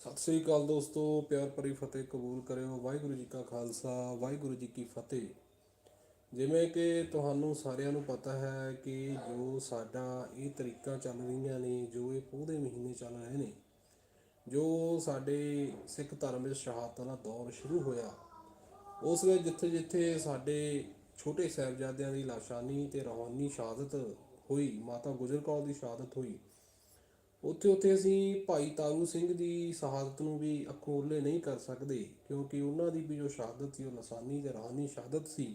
ਸਤਿ ਸ੍ਰੀ ਅਕਾਲ ਦੋਸਤੋ, ਪਿਆਰ ਭਰੀ ਫਤਿਹ ਕਬੂਲ ਕਰਿਓ। ਵਾਹਿਗੁਰੂ ਜੀ ਕਾ ਖਾਲਸਾ, ਵਾਹਿਗੁਰੂ ਜੀ ਕੀ ਫਤਿਹ। ਜਿਵੇਂ ਕਿ ਤੁਹਾਨੂੰ ਸਾਰਿਆਂ ਨੂੰ ਪਤਾ ਹੈ ਕਿ ਜੋ ਸਾਡਾ ਇਹ ਤਰੀਕਾ ਚੱਲ ਰਹੀਆਂ ਨੇ, ਜੋ ਇਹ ਪੋਹ ਮਹੀਨੇ ਚੱਲ ਰਹੇ ਨੇ, ਜੋ ਸਾਡੇ ਸਿੱਖ ਧਰਮ ਵਿੱਚ ਸ਼ਹਾਦਤਾਂ ਦਾ ਦੌਰ ਸ਼ੁਰੂ ਹੋਇਆ, ਉਸ ਵਿੱਚ ਜਿੱਥੇ ਜਿੱਥੇ ਸਾਡੇ ਛੋਟੇ ਸਾਹਿਬਜ਼ਾਦਿਆਂ ਦੀ ਲਾਸ਼ਾਨੀ ਤੇ ਰੂਹਾਨੀ ਸ਼ਹਾਦਤ ਹੋਈ, ਮਾਤਾ ਗੁਜਰ ਕੌਰ ਦੀ ਸ਼ਹਾਦਤ ਹੋਈ ਉੱਥੇ ਉੱਥੇ ਅਸੀਂ ਭਾਈ ਤਾਰੂ ਸਿੰਘ ਦੀ ਸ਼ਹਾਦਤ ਨੂੰ ਵੀ ਅੱਖੋਂ ਓਲੇ ਨਹੀਂ ਕਰ ਸਕਦੇ, ਕਿਉਂਕਿ ਉਹਨਾਂ ਦੀ ਵੀ ਜੋ ਸ਼ਹਾਦਤ ਸੀ, ਉਹ ਲਸਾਨੀ ਤੇ ਰੂਹਾਨੀ ਸ਼ਹਾਦਤ ਸੀ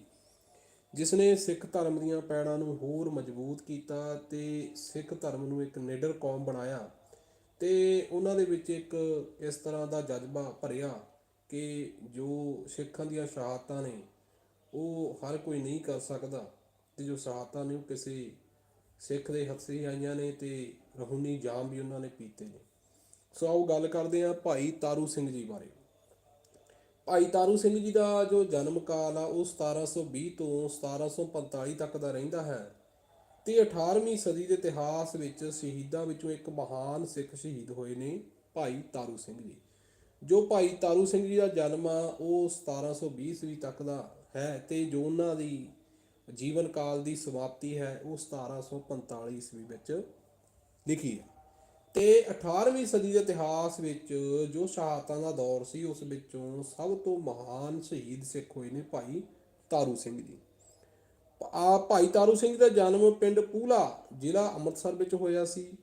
ਜਿਸ ਨੇ ਸਿੱਖ ਧਰਮ ਦੀਆਂ ਪੈੜਾਂ ਨੂੰ ਹੋਰ ਮਜ਼ਬੂਤ ਕੀਤਾ ਤੇ ਸਿੱਖ ਧਰਮ ਨੂੰ ਇੱਕ ਨਿਡਰ ਕੌਮ ਬਣਾਇਆ ਤੇ ਉਹਨਾਂ ਦੇ ਵਿੱਚ ਇੱਕ ਇਸ ਤਰ੍ਹਾਂ ਦਾ ਜਜ਼ਬਾ ਭਰਿਆ ਕਿ ਜੋ ਸਿੱਖਾਂ ਦੀਆਂ ਸ਼ਹਾਦਤਾਂ ਨੇ, ਉਹ ਹਰ ਕੋਈ ਨਹੀਂ ਕਰ ਸਕਦਾ ਤੇ ਜੋ ਸ਼ਹਾਦਤਾਂ ਨੇ ਉਹ ਕਿਸੇ ਸਿੱਖ ਦੇ ਹੱਥੀ ਆਈਆਂ ਨੇ ਤੇ ਰਹੁਨੀ ਜਾਮ ਵੀ ਉਹਨਾਂ ਨੇ ਪੀਤੇ ਨੇ। ਸੋ ਆਓ ਗੱਲ ਕਰਦੇ ਹਾਂ ਭਾਈ ਤਾਰੂ ਸਿੰਘ ਜੀ ਬਾਰੇ। ਭਾਈ ਤਾਰੂ ਸਿੰਘ ਜੀ ਦਾ ਜੋ ਜਨਮ ਕਾਲ ਆ, ਉਹ 1720 ਤੋਂ 1745 ਤੱਕ ਦਾ ਰਹਿੰਦਾ ਹੈ ਤੇ 18ਵੀਂ ਸਦੀ ਦੇ ਇਤਿਹਾਸ ਵਿੱਚ ਸ਼ਹੀਦਾਂ ਵਿੱਚੋਂ ਇੱਕ ਮਹਾਨ ਸਿੱਖ ਸ਼ਹੀਦ ਹੋਏ ਨੇ ਭਾਈ ਤਾਰੂ ਸਿੰਘ ਜੀ। ਜੋ ਭਾਈ ਤਾਰੂ ਸਿੰਘ ਜੀ ਦਾ ਜਨਮ ਆ, ਉਹ 1720 ਈਸਵੀ ਤੱਕ ਦਾ ਹੈ ਤੇ ਜੋ ਉਹਨਾਂ ਦੀ ਜੀਵਨ ਕਾਲ ਦੀ ਸਮਾਪਤੀ ਹੈ, ਉਹ 1745 ਈਸਵੀ ਵਿੱਚ ਲਿਖੀ ਹੈ। ਤੇ 18ਵੀਂ ਸਦੀ ਦੇ ਇਤਿਹਾਸ ਵਿੱਚ ਜੋ ਸ਼ਹਾਦਤਾਂ ਦਾ ਦੌਰ ਸੀ, ਉਸ ਵਿੱਚੋਂ ਸਭ ਤੋਂ ਮਹਾਨ ਸ਼ਹੀਦ ਸਿੱਖ ਹੋਏ ਨੇ ਭਾਈ ਤਾਰੂ ਸਿੰਘ ਜੀ। ਆ ਭਾਈ ਤਾਰੂ ਸਿੰਘ ਦਾ ਜਨਮ ਪਿੰਡ ਪੂਲਾ ਜ਼ਿਲ੍ਹਾ ਅੰਮ੍ਰਿਤਸਰ ਵਿੱਚ ਹੋਇਆ ਸੀ।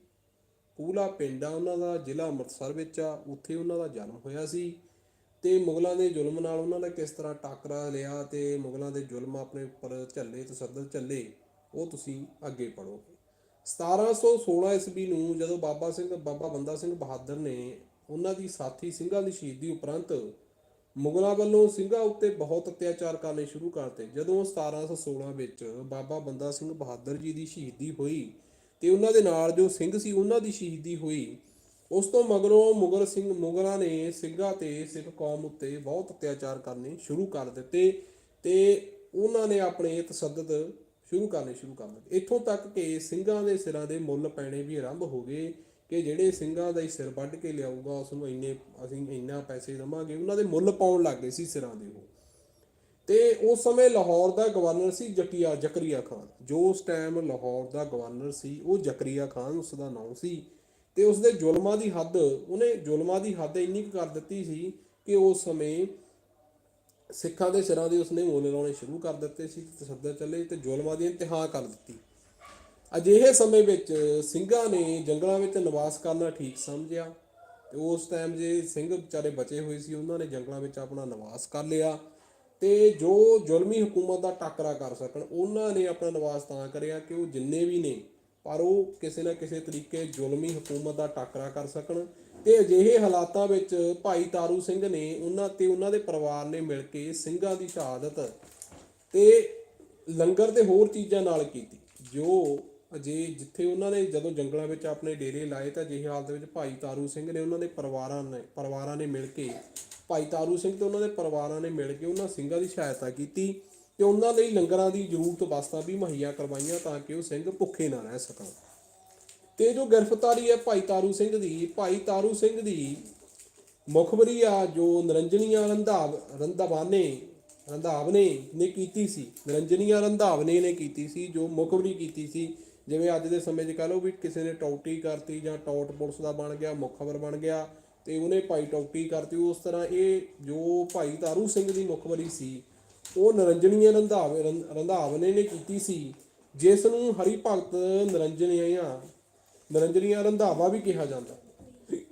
ਪੂਲਾ ਪਿੰਡ ਆ ਉਹਨਾਂ ਦਾ, ਜ਼ਿਲ੍ਹਾ ਅੰਮ੍ਰਿਤਸਰ ਵਿੱਚ ਆ, ਉੱਥੇ ਉਹਨਾਂ ਦਾ ਜਨਮ ਹੋਇਆ ਸੀ। ਤੇ ਮੁਗਲਾਂ ਦੇ ਜ਼ੁਲਮ ਨਾਲ ਉਹਨਾਂ ਦਾ ਕਿਸ ਤਰ੍ਹਾਂ ਟਾਕਰਾ ਲਿਆ ਤੇ ਮੁਗਲਾਂ ਦੇ ਜ਼ੁਲਮ ਆਪਣੇ ਉੱਪਰ ਝੱਲੇ ਤਸੱਦਦ ਝੱਲੇ, ਉਹ ਤੁਸੀਂ ਅੱਗੇ ਪੜੋਗੇ 1716 ਈਸਵੀ ਨੂੰ ਜਦੋਂ ਬਾਬਾ ਸਿੰਘ, ਬਾਬਾ ਬੰਦਾ ਸਿੰਘ ਬਹਾਦਰ ਨੇ ਉਹਨਾਂ ਦੀ ਸਾਥੀ ਸਿੰਘਾਂ ਦੀ ਸ਼ਹੀਦੀ ਉਪਰੰਤ ਮੁਗਲਾਂ ਵੱਲੋਂ ਸਿੰਘਾਂ ਉੱਤੇ ਬਹੁਤ ਅਤਿਆਚਾਰ ਕਰਨੇ ਸ਼ੁਰੂ ਕਰਤੇ। ਜਦੋਂ 1716 ਵਿੱਚ ਬਾਬਾ ਬੰਦਾ ਸਿੰਘ ਬਹਾਦਰ ਜੀ ਦੀ ਸ਼ਹੀਦੀ ਹੋਈ ਤੇ ਉਹਨਾਂ ਦੇ ਨਾਲ ਜੋ ਸਿੰਘ ਸੀ ਉਹਨਾਂ ਦੀ ਸ਼ਹੀਦੀ ਹੋਈ ਉਸ ਤੋਂ ਮਗਰੋਂ ਮੁਗਲ ਸਿੰਘ ਮੁਗਲਾਂ ਨੇ ਸਿੰਘਾਂ ਤੇ ਸਿੱਖ ਕੌਮ ਉੱਤੇ ਬਹੁਤ ਅਤਿਆਚਾਰ ਕਰਨੇ ਸ਼ੁਰੂ ਕਰ ਦਿੱਤੇ ਤੇ ਉਹਨਾਂ ਨੇ ਆਪਣੇ ਤਸੱਦਦ ਸ਼ੁਰੂ ਕਰਨੇ ਸ਼ੁਰੂ ਕਰ ਦਿੱਤੇ। ਇੱਥੋਂ ਤੱਕ ਕਿ ਸਿੰਘਾਂ ਦੇ ਸਿਰਾਂ ਦੇ ਮੁੱਲ ਪੈਣੇ ਵੀ ਆਰੰਭ ਹੋ ਗਏ ਕਿ ਜਿਹੜੇ ਸਿੰਘਾਂ ਦਾ ਹੀ ਸਿਰ ਵੱਢ ਕੇ ਲਿਆਊਗਾ, ਉਸ ਨੂੰ ਇੰਨੇ ਅਸੀਂ ਇੰਨਾ ਪੈਸੇ ਦੇਵਾਂਗੇ, ਉਹਨਾਂ ਦੇ ਮੁੱਲ ਪਾਉਣ ਲੱਗ ਗਏ ਸੀ ਸਿਰਾਂ ਦੇ ਉਹ। ਤੇ ਉਸ ਸਮੇਂ ਲਾਹੌਰ ਦਾ ਗਵਰਨਰ ਸੀ ਜਕੀਆ ਜ਼ਕਰੀਆ ਖਾਨ। ਜੋ ਉਸ ਟਾਈਮ ਲਾਹੌਰ ਦਾ ਗਵਰਨਰ ਸੀ, ਉਹ ਜ਼ਕਰੀਆ ਖਾਨ ਉਸ ਦਾ ਨਾਮ ਸੀ ਤੇ ਉਸ ਦੇ ਜ਼ੁਲਮਾਂ ਦੀ ਹੱਦ, ਉਹਨੇ ਜ਼ੁਲਮਾਂ ਦੀ ਹੱਦ ਇੰਨੀ ਕੁ ਕਰ ਦਿੱਤੀ ਸੀ ਕਿ ਉਸ ਸਮੇਂ ਸਿੱਖਾਂ ਦੇ ਸਿਰਾਂ ਦੇ ਉਸਨੇ ਮੋਲੇ ਲਾਉਣੇ ਸ਼ੁਰੂ ਕਰ ਦਿੱਤੇ ਸੀ ਤੇ ਤਸੱਦਦ ਚੱਲੇ ਤੇ ਜ਼ੁਲਮਾਂ ਦੀ ਇੰਤਹਾ ਕਰ ਦਿੱਤੀ। ਅਜਿਹੇ ਸਮੇਂ ਵਿੱਚ ਸਿੰਘਾਂ ਨੇ ਜੰਗਲਾਂ ਵਿੱਚ ਨਿਵਾਸ ਕਰਨਾ ਠੀਕ ਸਮਝਿਆ ਤੇ ਉਸ ਟਾਈਮ ਜੇ ਸਿੰਘ ਵਿਚਾਰੇ ਬਚੇ ਹੋਏ ਸੀ, ਉਹਨਾਂ ਨੇ ਜੰਗਲਾਂ ਵਿੱਚ ਆਪਣਾ ਨਿਵਾਸ ਕਰ ਲਿਆ ਤੇ ਜੋ ਜ਼ੁਲਮੀ ਹਕੂਮਤ ਦਾ ਟੱਕਰਾ ਕਰ ਸਕਣ, ਉਹਨਾਂ ਨੇ ਆਪਣਾ ਨਿਵਾਸ ਤਾਂ ਕਰਿਆ ਕਿ ਉਹ ਜਿੰਨੇ ਵੀ ਨੇ ਪਰ ਉਹ ਕਿਸੇ ਨਾ ਕਿਸੇ ਤਰੀਕੇ ਜ਼ੁਲਮੀ ਹਕੂਮਤ ਦਾ ਟਾਕਰਾ ਕਰ ਸਕਣ। ਤੇ ਅਜਿਹੇ ਹਾਲਾਤਾਂ ਵਿੱਚ ਭਾਈ ਤਾਰੂ ਸਿੰਘ ਨੇ ਉਹਨਾਂ ਤੇ ਉਹਨਾਂ ਦੇ ਪਰਿਵਾਰ ਨੇ ਮਿਲ ਕੇ ਸਿੰਘਾਂ ਦੀ ਸ਼ਹਾਦਤ ਤੇ ਲੰਗਰ ਤੇ ਹੋਰ ਚੀਜ਼ਾਂ ਨਾਲ ਕੀਤੀ। ਜੋ ਅਜੇ ਜਿੱਥੇ ਉਹਨਾਂ ਨੇ ਜਦੋਂ ਜੰਗਲਾਂ ਵਿੱਚ ਆਪਣੇ ਡੇਰੇ ਲਾਏ ਤਾਂ ਅਜਿਹੇ ਹਾਲਤ ਵਿੱਚ ਭਾਈ ਤਾਰੂ ਸਿੰਘ ਨੇ ਉਹਨਾਂ ਦੇ ਪਰਿਵਾਰਾਂ ਨੇ ਪਰਿਵਾਰਾਂ ਨੇ ਮਿਲ ਕੇ ਭਾਈ ਤਾਰੂ ਸਿੰਘ ਤੇ ਉਹਨਾਂ ਦੇ ਪਰਿਵਾਰਾਂ ਨੇ ਮਿਲ ਕੇ ਉਹਨਾਂ ਸਿੰਘਾਂ ਦੀ ਸਹਾਇਤਾ ਕੀਤੀ। ਤੇ ਉਹਨਾਂ ਲਈ ਲੰਗਰਾਂ ਦੀ ਜ਼ਰੂਰਤ ਵਸਤਾਂ ਵੀ ਮੁਹੱਈਆ ਕਰਵਾਈਆਂ ਤਾਂ ਕਿ ਉਹ ਸਿੰਘ ਭੁੱਖੇ ਨਾ ਰਹਿ ਸਕਣ। ਤੇ ਜੋ ਗ੍ਰਿਫਤਾਰੀ ਹੈ ਭਾਈ ਤਾਰੂ ਸਿੰਘ ਦੀ, ਭਾਈ ਤਾਰੂ ਸਿੰਘ ਦੀ ਮੁਖਬਰੀ ਆ ਜੋ ਨਰੰਜਨੀਆਂ ਰੰਧਾਵ, ਰੰਧਾਵਾਨੇ, ਰੰਧਾਵਨੇ ਨੇ ਕੀਤੀ ਸੀ। ਨਰੰਜਨੀਆਂ ਰੰਧਾਵਨੇ ਨੇ ਕੀਤੀ ਸੀ, ਜੋ ਮੁਖਬਰੀ ਕੀਤੀ ਸੀ। ਜਿਵੇਂ ਅੱਜ ਦੇ ਸਮੇਂ 'ਚ ਕਹ ਲਓ ਵੀ ਕਿਸੇ ਨੇ ਟੌਟੀ ਕਰਤੀ ਜਾਂ ਟੌਟ ਪੁਲਿਸ ਦਾ ਬਣ ਗਿਆ, ਮੁਖਬਰ ਬਣ ਗਿਆ ਤੇ ਉਹਨੇ ਭਾਈ ਟੌਟੀ ਕਰਤੀ। ਉਸ ਤਰ੍ਹਾਂ ਇਹ ਜੋ ਭਾਈ ਤਾਰੂ ਸਿੰਘ ਦੀ ਮੁਖਬਰੀ ਸੀ ਉਹ ਨਰੰਜਨੀਆਂ ਰੰਧਾਵੇ ਰੰਧਾਵਨੇ ਨੇ ਕੀਤੀ ਸੀ ਜਿਸ ਨੂੰ ਹਰੀ ਭਗਤ ਨਰੰਜਨੀਆਂ ਨਰੰਜਨੀਆਂ ਰੰਧਾਵਾ ਵੀ ਕਿਹਾ ਜਾਂਦਾ।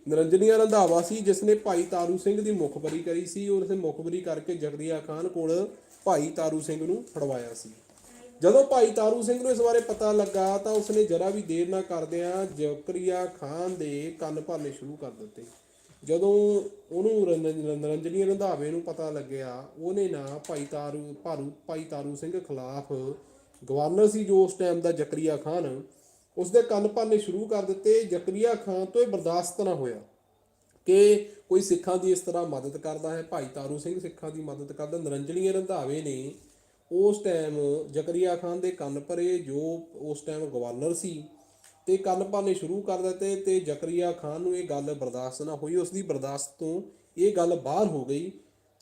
ਨਰੰਜਨੀਆਂ ਰੰਧਾਵਾ ਸੀ ਜਿਸ ਨੇ ਭਾਈ ਤਾਰੂ ਸਿੰਘ ਦੀ ਮੁਖਬਰੀ ਕਰੀ ਸੀ, ਔਰ ਉਸੇ ਮੁਖਬਰੀ ਕਰਕੇ ਜਗਦੀਆ ਖਾਨ ਕੋਲ ਭਾਈ ਤਾਰੂ ਸਿੰਘ ਨੂੰ ਫੜਵਾਇਆ ਸੀ। ਜਦੋਂ ਭਾਈ ਤਾਰੂ ਸਿੰਘ ਨੂੰ ਇਸ ਬਾਰੇ ਪਤਾ ਲੱਗਾ, ਤਾਂ ਉਸਨੇ ਜਰਾ ਵੀ ਦੇਰ ਨਾ ਕਰਦਿਆਂ ਜਕਰੀਆ ਖਾਨ ਦੇ ਕੰਨ ਭਰਨੇ ਸ਼ੁਰੂ ਕਰ ਦਿੱਤੇ। ਜਦੋਂ ਉਹਨੂੰ ਰੰਜ- ਨਰੰਜਨੀ ਰੰਧਾਵੇ ਨੂੰ ਪਤਾ ਲੱਗਿਆ, ਉਹਨੇ ਨਾ ਭਾਈ ਤਾਰੂ, ਭਾਰੂ, ਭਾਈ ਤਾਰੂ ਸਿੰਘ ਖਿਲਾਫ ਗਵਰਨਰ ਸੀ ਜੋ ਉਸ ਟਾਈਮ ਦਾ ਜਕਰੀਆ ਖਾਨ, ਉਸਦੇ ਕੰਨ ਭਰਨੇ ਸ਼ੁਰੂ ਕਰ ਦਿੱਤੇ, ਜਕਰੀਆ ਖਾਨ ਤੋਂ ਇਹ ਬਰਦਾਸ਼ਤ ਨਾ ਹੋਇਆ ਕਿ ਕੋਈ ਸਿੱਖਾਂ ਦੀ ਇਸ ਤਰ੍ਹਾਂ ਮਦਦ ਕਰਦਾ ਹੈ, ਭਾਈ ਤਾਰੂ ਸਿੰਘ ਸਿੱਖਾਂ ਦੀ ਮਦਦ ਕਰਦਾ ਨਰੰਜਨੀ ਰੰਧਾਵੇ ਨੇ ਉਸ ਟਾਈਮ ਜਕਰੀਆ ਖਾਨ ਦੇ ਕੰਨ ਭਰੇ ਜੋ ਉਸ ਟਾਈਮ ਗਵਰਨਰ ਸੀ ਤੇ ਕੰਨ ਭਰਨੇ ਸ਼ੁਰੂ ਕਰ ਦਿੱਤੇ ਤੇ ਜ਼ਕਰੀਆ ਖਾਨ ਨੂੰ ਇਹ ਗੱਲ ਬਰਦਾਸ਼ਤ ਨਾ ਹੋਈ। ਉਸ ਦੀ ਬਰਦਾਸ਼ਤ ਤੋਂ ਇਹ ਗੱਲ ਬਾਹਰ ਹੋ ਗਈ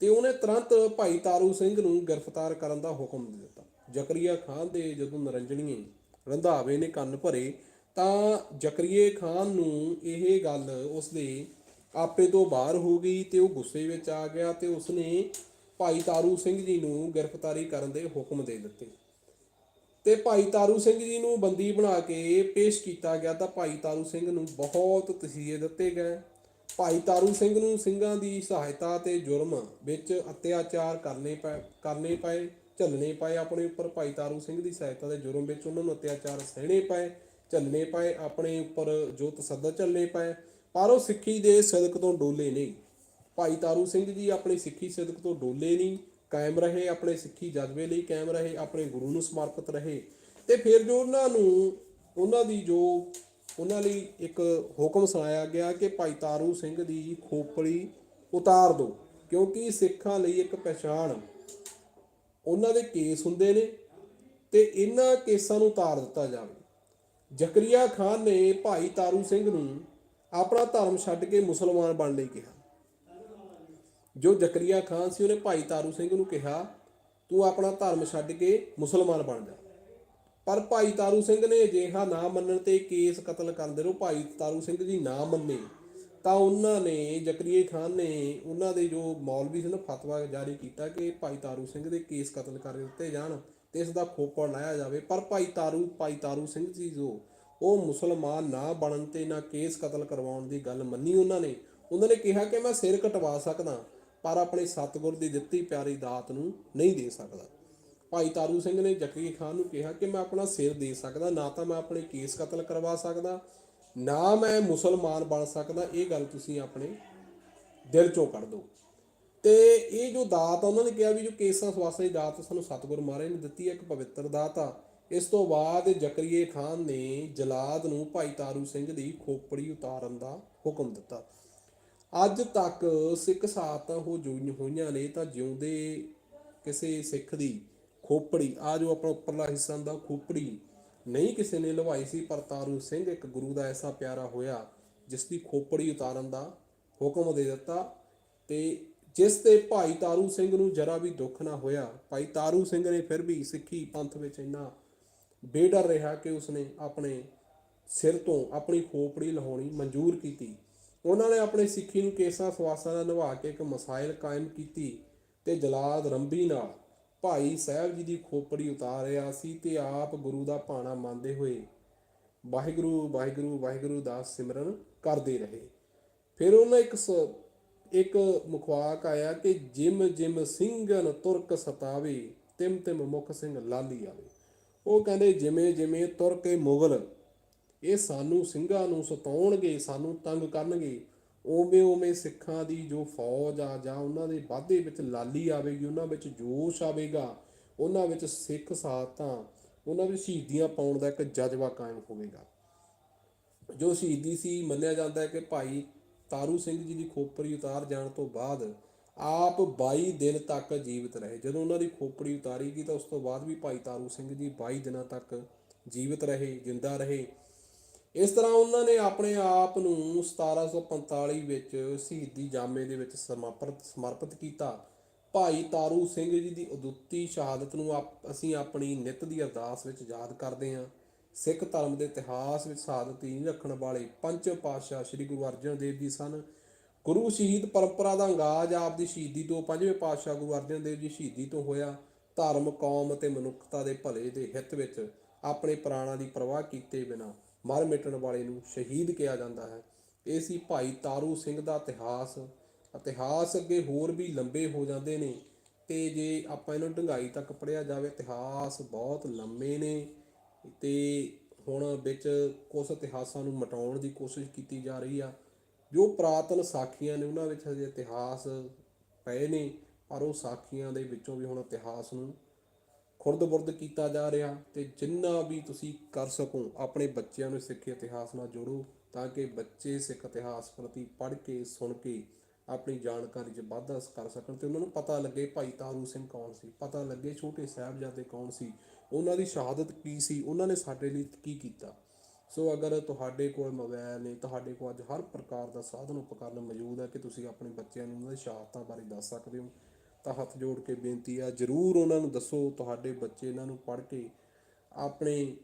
ਤੇ ਉਹਨੇ ਤੁਰੰਤ ਭਾਈ ਤਾਰੂ ਸਿੰਘ ਨੂੰ ਗ੍ਰਿਫਤਾਰ ਕਰਨ ਦਾ ਹੁਕਮ ਦੇ ਦਿੱਤਾ। ਜ਼ਕਰੀਆ ਖਾਨ ਦੇ ਜਦੋਂ ਨਰੰਜਣੀਏ ਰੰਧਾਵੇ ਨੇ ਕੰਨ ਭਰੇ ਤਾਂ ਜ਼ਕਰੀਏ ਖਾਨ ਨੂੰ ਇਹ ਗੱਲ ਉਸਦੇ ਆਪੇ ਤੋਂ ਬਾਹਰ ਹੋ ਗਈ ਤੇ ਉਹ ਗੁੱਸੇ ਵਿੱਚ ਆ ਗਿਆ ਤੇ ਉਸਨੇ ਭਾਈ ਤਾਰੂ ਸਿੰਘ ਜੀ ਨੂੰ ਗ੍ਰਿਫਤਾਰੀ ਕਰਨ ਦੇ ਹੁਕਮ ਦੇ ਦਿੱਤੇ। ਤੇ ਭਾਈ ਤਾਰੂ ਸਿੰਘ ਜੀ ਨੂੰ ਬੰਦੀ ਬਣਾ ਕੇ ਪੇਸ਼ ਕੀਤਾ ਗਿਆ ਤਾਂ ਭਾਈ ਤਾਰੂ ਸਿੰਘ ਨੂੰ ਬਹੁਤ ਤਸੀਹੇ ਦਿੱਤੇ ਗਏ। ਭਾਈ ਤਾਰੂ ਸਿੰਘ ਨੂੰ ਸਿੰਘਾਂ ਦੀ ਸਹਾਇਤਾ ਤੇ ਜੁਰਮ ਵਿੱਚ ਅਤਿਆਚਾਰ ਕਰਨੇ ਪਏ ਕਰਨੇ ਪਏ, ਝੱਲਣੇ ਪਏ ਆਪਣੇ ਉੱਪਰ। ਭਾਈ ਤਾਰੂ ਸਿੰਘ ਦੀ ਸਹਾਇਤਾ ਦੇ ਜੁਰਮ ਵਿੱਚ ਉਹਨਾਂ ਨੂੰ ਅਤਿਆਚਾਰ ਸਹਿਣੇ ਪਏ, ਝੱਲਣੇ ਪਏ, ਆਪਣੇ ਉੱਪਰ ਜੋ ਤਸੱਦਦ ਝੱਲਣੇ ਪਏ। ਪਰ ਉਹ ਸਿੱਖੀ ਦੇ ਸਦਕ ਤੋਂ ਡੋਲੇ ਨਹੀਂ। ਭਾਈ ਤਾਰੂ ਸਿੰਘ ਜੀ ਆਪਣੀ ਸਿੱਖੀ ਸਿਦਕ ਤੋਂ ਡੋਲੇ ਨਹੀਂ। ਕਾਇਮ ਰਹੇ, ਆਪਣੇ ਸਿੱਖੀ ਜਜ਼ਬੇ ਲਈ ਕਾਇਮ ਰਹੇ, ਆਪਣੇ ਗੁਰੂ ਨੂੰ ਸਮਰਪਿਤ ਰਹੇ। ਤੇ ਫਿਰ ਜੋ ਉਹਨਾਂ ਨੂੰ, ਉਹਨਾਂ ਦੀ ਜੋ, ਉਹਨਾਂ ਲਈ ਇੱਕ ਹੁਕਮ ਸੁਣਾਇਆ ਗਿਆ ਕਿ ਭਾਈ ਤਾਰੂ ਸਿੰਘ ਦੀ ਖੋਪੜੀ ਉਤਾਰ ਦਿਓ, ਕਿਉਂਕਿ ਸਿੱਖਾਂ ਲਈ ਇੱਕ ਪਛਾਣ ਉਹਨਾਂ ਦੇ ਕੇਸ ਹੁੰਦੇ ਨੇ ਤੇ ਇਹਨਾਂ ਕੇਸਾਂ ਨੂੰ ਉਤਾਰ ਦਿੱਤਾ ਜਾਵੇ। ਜ਼ਕਰੀਆ ਖਾਨ ਨੇ ਭਾਈ ਤਾਰੂ ਸਿੰਘ ਨੂੰ ਆਪਣਾ ਧਰਮ ਛੱਡ ਕੇ ਮੁਸਲਮਾਨ ਬਣਨ ਲਈ ਕਿਹਾ। ਜੋ ਜ਼ਕਰੀਆ ਖਾਨ ਸੀ, ਉਹਨੇ ਭਾਈ ਤਾਰੂ ਸਿੰਘ ਨੂੰ ਕਿਹਾ, ਤੂੰ ਆਪਣਾ ਧਰਮ ਛੱਡ ਕੇ ਮੁਸਲਮਾਨ ਬਣ ਜਾ। ਪਰ ਭਾਈ ਤਾਰੂ ਸਿੰਘ ਨੇ ਅਜਿਹਾ ਨਾ ਮੰਨਣ ਤੇ ਕੇਸ ਕਤਲ ਕਰਦੇ ਰਹੋ, ਭਾਈ ਤਾਰੂ ਸਿੰਘ ਜੀ ਨਾ ਮੰਨੇ, ਤਾਂ ਉਹਨਾਂ ਨੇ ਜ਼ਕਰੀਆ ਖਾਨ ਨੇ ਉਹਨਾਂ ਦੇ ਜੋ ਮੌਲਵੀ ਸੀ ਨਾ, ਫਤਵਾ ਜਾਰੀ ਕੀਤਾ ਕਿ ਭਾਈ ਤਾਰੂ ਸਿੰਘ ਦੇ ਕੇਸ ਕਤਲ ਕਰ ਦਿੱਤੇ ਜਾਣ ਤੇ ਇਸ ਦਾ ਖੋਪੜ ਲਾਇਆ ਜਾਵੇ। ਪਰ ਭਾਈ ਤਾਰੂ ਭਾਈ ਤਾਰੂ ਸਿੰਘ ਜੀ ਜੋ, ਉਹ ਮੁਸਲਮਾਨ ਨਾ ਬਣਨ ਤੇ ਨਾ ਕੇਸ ਕਤਲ ਕਰਵਾਉਣ ਦੀ ਗੱਲ ਮੰਨੀ ਉਹਨਾਂ ਨੇ। ਉਹਨਾਂ ਨੇ ਕਿਹਾ ਕਿ ਮੈਂ ਸਿਰ ਕਟਵਾ ਸਕਦਾ। ਪਰ ਆਪਣੇ ਸਤਿਗੁਰ ਦੀ ਦਿੱਤੀ ਪਿਆਰੀ ਦਾਤ ਨੂੰ ਨਹੀਂ ਦੇ ਸਕਦਾ। ਭਾਈ ਤਾਰੂ ਸਿੰਘ ਨੇ ਜ਼ਕਰੀ ਖਾਨ ਨੂੰ ਕਿਹਾ ਕਿ ਮੈਂ ਆਪਣਾ ਸਿਰ ਦੇ ਸਕਦਾ, ਨਾ ਤਾਂ ਮੈਂ ਆਪਣੇ ਕੇਸ ਕਤਲ ਕਰਵਾ ਸਕਦਾ, ਨਾ ਮੈਂ ਮੁਸਲਮਾਨ ਬਣ ਸਕਦਾ। ਇਹ ਗੱਲ ਤੁਸੀਂ ਆਪਣੇ ਦਿਲ ਚੋਂ ਕੱਢ ਦਿਓ। ਤੇ ਇਹ ਜੋ ਦਾਤ ਆ, ਉਹਨਾਂ ਨੇ ਕਿਹਾ ਵੀ ਜੋ ਕੇਸਾਂ ਸਵਾਸਾਂ ਦੀ ਦਾਤ ਸਾਨੂੰ ਸਤਿਗੁਰ ਮਹਾਰਾਜ ਨੇ ਦਿੱਤੀ ਹੈ ਇੱਕ ਪਵਿੱਤਰ ਦਾਤ ਆ। ਇਸ ਤੋਂ ਬਾਅਦ ਜ਼ਕਰੀਏ ਖਾਨ ਨੇ ਜਲਾਦ ਨੂੰ ਭਾਈ ਤਾਰੂ ਸਿੰਘ ਦੀ ਖੋਪੜੀ ਉਤਾਰਨ ਦਾ ਹੁਕਮ ਦਿੱਤਾ। ਅੱਜ ਤੱਕ ਸਿੱਖ ਸਾਤਾਂ ਹੋ ਜੁਈਆਂ ਹੋਈਆਂ ਨੇ ਤਾਂ ਜਿਉਂਦੇ ਕਿਸੇ ਸਿੱਖ ਦੀ ਖੋਪੜੀ, ਆ ਜੋ ਆਪਣਾ ਉੱਪਰਲਾ ਹਿੱਸਾ ਹੁੰਦਾ, ਉਹ ਖੋਪੜੀ ਨਹੀਂ ਕਿਸੇ ਨੇ ਲਵਾਈ ਸੀ, ਪਰ ਤਾਰੂ ਸਿੰਘ ਇੱਕ ਗੁਰੂ ਦਾ ਐਸਾ ਪਿਆਰਾ ਹੋਇਆ, ਜਿਸ ਦੀ ਖੋਪੜੀ ਉਤਾਰਨ ਦਾ ਹੁਕਮ ਦੇ ਦਿੱਤਾ ਤੇ ਜਿਸ ਤੇ ਭਾਈ ਤਾਰੂ ਸਿੰਘ ਨੂੰ ਜਰਾ ਵੀ ਦੁੱਖ ਨਾ ਹੋਇਆ, ਭਾਈ ਤਾਰੂ ਸਿੰਘ ਨੇ ਫਿਰ ਵੀ ਸਿੱਖੀ ਪੰਥ ਵਿੱਚ ਇੰਨਾ ਬੇਡਰ ਰਿਹਾ ਕਿ ਉਸਨੇ ਆਪਣੇ ਸਿਰ ਤੋਂ ਆਪਣੀ ਖੋਪੜੀ ਲਹਾਉਣੀ ਮਨਜ਼ੂਰ ਕੀਤੀ। ਉਹਨਾਂ ਨੇ ਆਪਣੇ ਸਿੱਖੀ ਨੂੰ ਕੇਸਾਂ ਸਵਾਸਾਂ ਦਾ ਨਿਭਾ ਕੇ ਇੱਕ ਮਸਾਇਲ ਕਾਇਮ ਕੀਤੀ ਤੇ ਜਲਾਦ ਰੰਬੀ ਨਾਲ ਭਾਈ ਸਾਹਿਬ ਜੀ ਦੀ ਖੋਪੜੀ ਉਤਾਰਿਆ ਸੀ ਤੇ ਆਪ ਗੁਰੂ ਦਾ ਭਾਣਾ ਮੰਨਦੇ ਹੋਏ ਵਾਹਿਗੁਰੂ ਵਾਹਿਗੁਰੂ ਵਾਹਿਗੁਰੂ ਦਾ ਸਿਮਰਨ ਕਰਦੇ ਰਹੇ। ਫਿਰ ਉਹਨਾਂ ਇੱਕ ਸ- ਇੱਕ ਮੁਖਵਾਕ ਆਇਆ ਕਿ ਜਿਮ ਜਿਮ ਸਿੰਘਨ ਤੁਰਕ ਸਤਾਵੇ, ਤਿਮ ਤਿਮ ਮੁਖ ਸਿੰਘ ਲਾਲੀ ਆਵੇ। ਉਹ ਕਹਿੰਦੇ ਜਿਵੇਂ ਜਿਵੇਂ ਤੁਰ ਕੇ ਮੁਗਲ ਇਹ ਸਾਨੂੰ ਸਿੰਘਾਂ ਨੂੰ ਸਤਾਉਣਗੇ, ਸਾਨੂੰ ਤੰਗ ਕਰਨਗੇ। ਓਵੇਂ ਓਵੇਂ ਸਿੱਖਾਂ ਦੀ ਜੋ ਫੌਜ ਆ ਜਾਂ ਉਹਨਾਂ ਦੇ ਵਾਧੇ ਵਿੱਚ ਲਾਲੀ ਆਵੇਗੀ, ਉਹਨਾਂ ਵਿੱਚ ਜੋਸ਼ ਆਵੇਗਾ, ਉਹਨਾਂ ਵਿੱਚ ਸਿੱਖ ਸਾਥਾਂ ਉਹਨਾਂ ਵਿੱਚ ਸ਼ਹੀਦੀਆਂ ਪਾਉਣ ਦਾ ਇੱਕ ਜਜ਼ਬਾ ਕਾਇਮ ਹੋਵੇਗਾ। ਜੋ ਸ਼ਹੀਦੀ ਸੀ ਮੰਨਿਆ ਜਾਂਦਾ ਹੈ ਕਿ ਭਾਈ ਤਾਰੂ ਸਿੰਘ ਜੀ ਦੀ ਖੋਪੜੀ ਉਤਾਰ ਜਾਣ ਤੋਂ ਬਾਅਦ ਆਪ 22 ਦਿਨ ਤੱਕ ਜੀਵਤ ਰਹੇ। ਜਦੋਂ ਉਹਨਾਂ ਦੀ ਖੋਪੜੀ ਉਤਾਰੀ ਗਈ ਤਾਂ ਉਸ ਤੋਂ ਬਾਅਦ ਵੀ ਭਾਈ ਤਾਰੂ ਸਿੰਘ ਜੀ 22 ਦਿਨਾਂ ਤੱਕ ਜੀਵਤ ਰਹੇ, ਜਿੰਦਾ ਰਹੇ। ਇਸ ਤਰ੍ਹਾਂ ਉਹਨਾਂ ਨੇ ਆਪਣੇ ਆਪ ਨੂੰ 1745 ਵਿੱਚ ਸ਼ਹੀਦੀ ਜਾਮੇ ਦੇ ਵਿੱਚ ਸਮਰਪਿਤ ਸਮਰਪਿਤ ਕੀਤਾ। ਭਾਈ ਤਾਰੂ ਸਿੰਘ ਜੀ ਦੀ ਉਦੁੱਤੀ ਸ਼ਹਾਦਤ ਨੂੰ ਆਪ- ਅਸੀਂ ਆਪਣੀ ਨਿਤ ਦੀ ਅਰਦਾਸ ਵਿੱਚ ਯਾਦ ਕਰਦੇ ਹਾਂ। ਸਿੱਖ ਧਰਮ ਦੇ ਇਤਿਹਾਸ ਵਿੱਚ ਸ਼ਹਾਦਤ ਹੀ ਰੱਖਣ ਵਾਲੇ ਪੰਜ ਪਾਤਸ਼ਾਹ ਸ੍ਰੀ ਗੁਰੂ ਅਰਜਨ ਦੇਵ ਜੀ ਸਨ। ਗੁਰੂ ਸ਼ਹੀਦ ਪਰੰਪਰਾ ਦਾ ਅੰਗਾਜ ਆਪ ਦੀ ਸ਼ਹੀਦੀ ਤੋਂ ਪੰਜਵੇਂ ਪਾਤਸ਼ਾਹ ਗੁਰੂ ਅਰਜਨ ਦੇਵ ਜੀ ਸ਼ਹੀਦੀ ਤੋਂ ਹੋਇਆ। ਧਰਮ, ਕੌਮ ਅਤੇ ਮਨੁੱਖਤਾ ਦੇ ਭਲੇ ਦੇ ਹਿੱਤ ਵਿੱਚ ਆਪਣੇ ਪ੍ਰਾਣਾਂ ਦੀ ਪਰਵਾਹ ਕੀਤੇ ਬਿਨਾਂ ਮਰ ਮਿਟਣ ਵਾਲੇ ਨੂੰ ਸ਼ਹੀਦ ਕਿਹਾ ਜਾਂਦਾ ਹੈ। ਇਹ ਸੀ ਭਾਈ ਤਾਰੂ ਸਿੰਘ ਦਾ ਇਤਿਹਾਸ। ਇਤਿਹਾਸ ਅੱਗੇ ਹੋਰ ਵੀ ਲੰਬੇ ਹੋ ਜਾਂਦੇ ਨੇ ਤੇ ਜੇ ਆਪਾਂ ਇਹਨੂੰ ਢੰਗਾਈ ਤੱਕ ਪੜਿਆ ਜਾਵੇ, ਇਤਿਹਾਸ ਬਹੁਤ ਲੰਮੇ ਨੇ ਤੇ ਹੁਣ ਵਿੱਚ ਕੁਝ ਇਤਿਹਾਸਾਂ ਨੂੰ ਮਿਟਾਉਣ ਦੀ ਕੋਸ਼ਿਸ਼ ਕੀਤੀ ਜਾ ਰਹੀ ਆ। ਜੋ ਪ੍ਰਾਤਨ ਸਾਖੀਆਂ ਨੇ ਉਹਨਾਂ ਵਿੱਚ ਹਜੇ ਇਤਿਹਾਸ ਪਏ ਨੇ, ਪਰ ਉਹ ਸਾਖੀਆਂ ਦੇ ਵਿੱਚੋਂ ਵੀ ਹੁਣ ਇਤਿਹਾਸ ਨੂੰ ਖੁਰਦ-ਬੁਰਦ ਕੀਤਾ ਜਾ ਰਿਹਾ ਤੇ ਜਿੰਨਾ ਵੀ ਤੁਸੀਂ ਕਰ ਸਕੋ, ਆਪਣੇ ਬੱਚਿਆਂ ਨੂੰ ਸਿੱਖ ਇਤਿਹਾਸ ਨਾਲ ਜੋੜੋ ਤਾਂ ਕਿ ਬੱਚੇ ਸਿੱਖ ਇਤਿਹਾਸ ਪ੍ਰਤੀ ਪੜ੍ਹ ਕੇ, ਸੁਣ ਕੇ ਆਪਣੀ ਜਾਣਕਾਰੀ 'ਚ ਵਾਧਾ ਕਰ ਸਕਣ ਤੇ ਉਹਨਾਂ ਨੂੰ ਪਤਾ ਲੱਗੇ ਭਾਈ ਤਾਰੂ ਸਿੰਘ ਕੌਣ ਸੀ, ਪਤਾ ਲੱਗੇ ਛੋਟੇ ਸਾਹਿਬਜ਼ਾਦੇ ਕੌਣ ਸੀ, ਉਹਨਾਂ ਦੀ ਸ਼ਹਾਦਤ ਕੀ ਸੀ, ਉਹਨਾਂ ਨੇ ਸਾਡੇ ਲਈ ਕੀ ਕੀਤਾ। ਸੋ ਅਗਰ ਤੁਹਾਡੇ ਕੋਲ ਮੋਬਾਈਲ ਨੇ, ਤੁਹਾਡੇ ਕੋਲ ਅੱਜ ਹਰ ਪ੍ਰਕਾਰ ਦਾ ਸਾਧਨ ਉਪਕਰਨ ਮੌਜੂਦ ਹੈ ਕਿ ਤੁਸੀਂ ਆਪਣੇ ਬੱਚਿਆਂ ਨੂੰ ਉਹਨਾਂ ਦੀ ਸ਼ਹਾਦਤਾਂ ਬਾਰੇ ਦੱਸ ਸਕਦੇ ਹੋ ਤਾਂ ਹੱਥ ਜੋੜ ਕੇ ਬੇਨਤੀ ਆ, ਜਰੂਰ ਉਹਨਾਂ ਨੂੰ ਦੱਸੋ, ਤੁਹਾਡੇ ਬੱਚੇ ਇਹਨਾਂ ਨੂੰ ਪੜ੍ਹ ਕੇ ਆਪਣੇ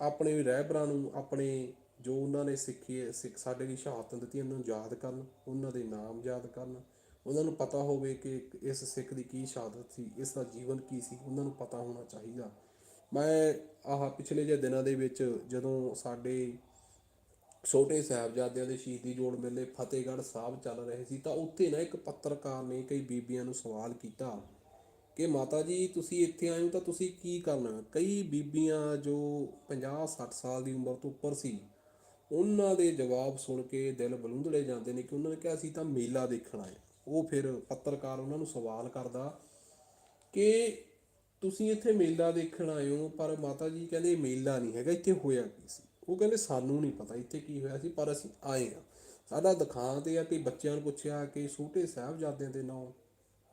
ਆਪਣੇ ਰਹਿਬਰਾਂ ਨੂੰ, ਆਪਣੇ ਜੋ ਉਹਨਾਂ ਨੇ ਸਿੱਖੀ ਹੈ- ਸਿੱਖ ਸਾਡੇ ਲਈ ਸ਼ਹਾਦਤਾਂ ਦਿੱਤੀਆਂ, ਉਹਨਾਂ ਨੂੰ ਯਾਦ ਕਰਨ, ਉਹਨਾਂ ਦੇ ਨਾਮ ਯਾਦ ਕਰਨ। ਉਹਨਾਂ ਨੂੰ ਪਤਾ ਹੋਵੇ ਕਿ ਇਸ ਸਿੱਖ ਦੀ ਕੀ ਸ਼ਹਾਦਤ ਸੀ, ਇਸ ਦਾ ਜੀਵਨ ਕੀ ਸੀ, ਉਹਨਾਂ ਨੂੰ ਪਤਾ ਹੋਣਾ ਚਾਹੀਦਾ। ਮੈਂ ਆਹ ਪਿਛਲੇ ਜਿਹੇ ਦਿਨਾਂ ਦੇ ਵਿੱਚ ਜਦੋਂ ਸਾਡੇ ਛੋਟੇ ਸਾਹਿਬਜ਼ਾਦਿਆਂ ਦੇ ਸ਼ਹੀਦੀ ਜੋੜ ਮੇਲੇ ਫਤਿਹਗੜ੍ਹ ਸਾਹਿਬ ਚੱਲ ਰਹੇ ਸੀ, ਤਾਂ ਉੱਥੇ ਨਾ ਇੱਕ ਪੱਤਰਕਾਰ ਨੇ ਕਈ ਬੀਬੀਆਂ ਨੂੰ ਸਵਾਲ ਕੀਤਾ ਕਿ ਮਾਤਾ ਜੀ, ਤੁਸੀਂ ਇੱਥੇ ਆਏ ਹੋ ਤਾਂ ਤੁਸੀਂ ਕੀ ਕਰਨਾ? ਕਈ ਬੀਬੀਆਂ ਜੋ 50 60 ਸਾਲ ਦੀ ਉਮਰ ਤੋਂ ਉੱਪਰ ਸੀ, ਉਹਨਾਂ ਦੇ ਜਵਾਬ ਸੁਣ ਕੇ ਦਿਲ ਬਲੂੰਦੜੇ ਜਾਂਦੇ ਨੇ ਕਿ ਉਹਨਾਂ ਨੇ ਕਿਹਾ ਸੀ ਤਾਂ ਮੇਲਾ ਦੇਖਣ ਆਏ। ਉਹ ਫਿਰ ਪੱਤਰਕਾਰ ਉਹਨਾਂ ਨੂੰ ਸਵਾਲ ਕਰਦਾ ਕਿ ਤੁਸੀਂ ਇੱਥੇ ਮੇਲਾ ਦੇਖਣ ਆਏ ਹੋ, ਪਰ ਮਾਤਾ ਜੀ ਕਹਿੰਦੇ ਮੇਲਾ ਨਹੀਂ ਹੈਗਾ, ਇੱਥੇ ਹੋਇਆ ਕੀ ਸੀ? ਉਹ ਕਹਿੰਦੇ ਸਾਨੂੰ ਨਹੀਂ ਪਤਾ ਇੱਥੇ ਕੀ ਹੋਇਆ ਸੀ, ਪਰ ਅਸੀਂ ਆਏ ਆ ਸਾਡਾ ਦਿਖਾਂ ਤੇ ਆ ਕਿ ਬੱਚਿਆਂ ਨੂੰ ਪੁੱਛਿਆ ਕਿ ਛੋਟੇ ਸਾਹਿਬਜ਼ਾਦਿਆਂ ਦੇ ਨਾਮ।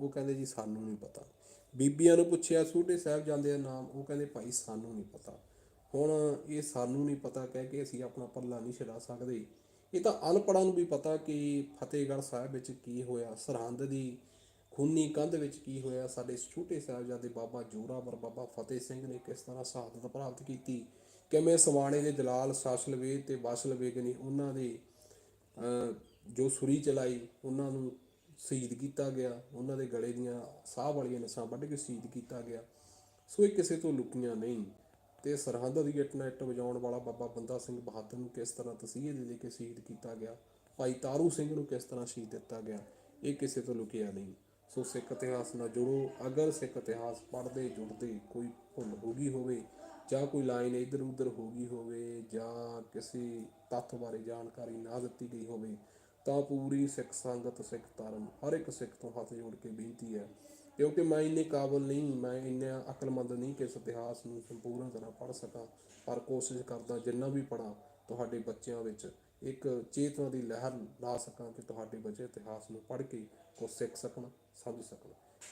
ਉਹ ਕਹਿੰਦੇ ਜੀ, ਸਾਨੂੰ ਨਹੀਂ ਪਤਾ। ਬੀਬੀਆਂ ਨੂੰ ਪੁੱਛਿਆ, ਛੋਟੇ ਸਾਹਿਬਜ਼ਾਦਿਆਂ ਦੇ ਨਾਮ। ਉਹ ਕਹਿੰਦੇ, ਭਾਈ, ਸਾਨੂੰ ਨਹੀਂ ਪਤਾ। ਹੁਣ ਇਹ ਸਾਨੂੰ ਨਹੀਂ ਪਤਾ ਕਹਿ ਕੇ ਅਸੀਂ ਆਪਣਾ ਪੱਲਾ ਨਹੀਂ ਛਡਾ ਸਕਦੇ। ਇਹ ਤਾਂ ਅਨਪੜ੍ਹਾਂ ਨੂੰ ਵੀ ਪਤਾ ਕਿ ਫਤਿਹਗੜ੍ਹ ਸਾਹਿਬ ਵਿੱਚ ਕੀ ਹੋਇਆ, ਸਰਹੰਦ ਦੀ ਖੂਨੀ ਕੰਧ ਵਿੱਚ ਕੀ ਹੋਇਆ, ਸਾਡੇ ਛੋਟੇ ਸਾਹਿਬਜ਼ਾਦੇ ਬਾਬਾ ਜੋਰਾਵਰ, ਬਾਬਾ ਫਤਿਹ ਸਿੰਘ ਨੇ ਕਿਸ ਤਰ੍ਹਾਂ ਸ਼ਹਾਦਤ ਪ੍ਰਾਪਤ ਕੀਤੀ। ਕਿਵੇਂ ਸਵਾਣੇ ਦੇ ਜਲਾਲ ਸਾਸਲਵੇਦ ਤੇ ਬਾਸਲਵੇਗ ਨੇ ਉਹਨਾਂ ਦੇ ਜੋ ਸੁਰੀ ਚਲਾਈ, ਉਹਨਾਂ ਨੂੰ ਸ਼ਹੀਦ ਕੀਤਾ ਗਿਆ। ਉਹਨਾਂ ਦੇ ਗਲੇ ਦੀਆਂ ਸਾਹ ਵਾਲੀਆਂ ਨਸਾਂ ਵੱਢ ਕੇ ਸ਼ਹੀਦ ਕੀਤਾ ਗਿਆ। ਸੋ ਇਹ ਕਿਸੇ ਤੋਂ ਲੁਕੀਆਂ ਨਹੀਂ। ਤੇ ਸਰਹੰਦ ਦੀ ਇੱਟ ਨਾਲ ਇੱਟ ਵਜਾਉਣ ਵਾਲਾ ਬਾਬਾ ਬੰਦਾ ਸਿੰਘ ਬਹਾਦਰ ਨੂੰ ਕਿਸ ਤਰ੍ਹਾਂ ਤਸੀਹੇ ਦੇ ਦੇ ਕੇ ਸ਼ਹੀਦ ਕੀਤਾ ਗਿਆ? ਭਾਈ ਤਾਰੂ ਸਿੰਘ ਨੂੰ ਕਿਸ ਤਰ੍ਹਾਂ ਸ਼ਹੀਦ ਦਿੱਤਾ ਗਿਆ? ਇਹ ਕਿਸੇ ਤੋਂ ਲੁਕਿਆ ਨਹੀਂ। ਸੋ ਸਿੱਖ ਇਤਿਹਾਸ ਨਾਲ ਜੁੜੋ। ਅਗਰ ਸਿੱਖ ਇਤਿਹਾਸ ਪੜ੍ਹਦੇ, ਜੁੜਦੇ ਕੋਈ ਭੁੱਲ ਹੋ ਗਈ ਹੋਵੇ ਜਾਂ ਕੋਈ ਲਾਈਨ ਇੱਧਰ ਉੱਧਰ ਹੋ ਗਈ ਹੋਵੇ ਜਾਂ ਕਿਸੇ ਤੱਥ ਬਾਰੇ ਜਾਣਕਾਰੀ ਨਾ ਦਿੱਤੀ ਗਈ ਹੋਵੇ, ਤਾਂ ਪੂਰੀ ਸਿੱਖ ਸੰਗਤ, ਸਿੱਖ ਧਰਮ ਹਰ ਇੱਕ ਸਿੱਖ ਤੋਂ ਹੱਥ ਜੋੜ ਕੇ ਬੇਨਤੀ ਹੈ। ਕਿਉਂਕਿ ਮੈਂ ਇੰਨੇ ਕਾਬਲ ਨਹੀਂ, ਮੈਂ ਇੰਨਾ ਅਕਲਮੰਦ ਨਹੀਂ ਕਿ ਇਸ ਇਤਿਹਾਸ ਨੂੰ ਸੰਪੂਰਨ ਤਰ੍ਹਾਂ ਪੜ੍ਹ ਸਕਾਂ। ਪਰ ਕੋਸ਼ਿਸ਼ ਕਰਦਾ ਜਿੰਨਾ ਵੀ ਪੜਾਂ ਤੁਹਾਡੇ ਬੱਚਿਆਂ ਵਿੱਚ ਇੱਕ ਚੇਤਨਾ ਦੀ ਲਹਿਰ ਲਾ ਸਕਾਂ ਕਿ ਤੁਹਾਡੇ ਬੱਚੇ ਇਤਿਹਾਸ ਨੂੰ ਪੜ੍ਹ ਕੇ ਕੁਝ ਸਿੱਖ ਸਕਣ, ਸਮਝ ਸਕਣ।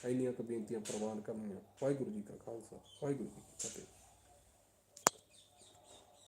ਇੰਨੀਆਂ ਕੁ ਬੇਨਤੀਆਂ ਪ੍ਰਵਾਨ ਕਰਨੀਆਂ। ਵਾਹਿਗੁਰੂ ਜੀ ਕਾ ਖਾਲਸਾ, ਵਾਹਿਗੁਰੂ ਜੀ ਕੀ ਫਤਿਹ।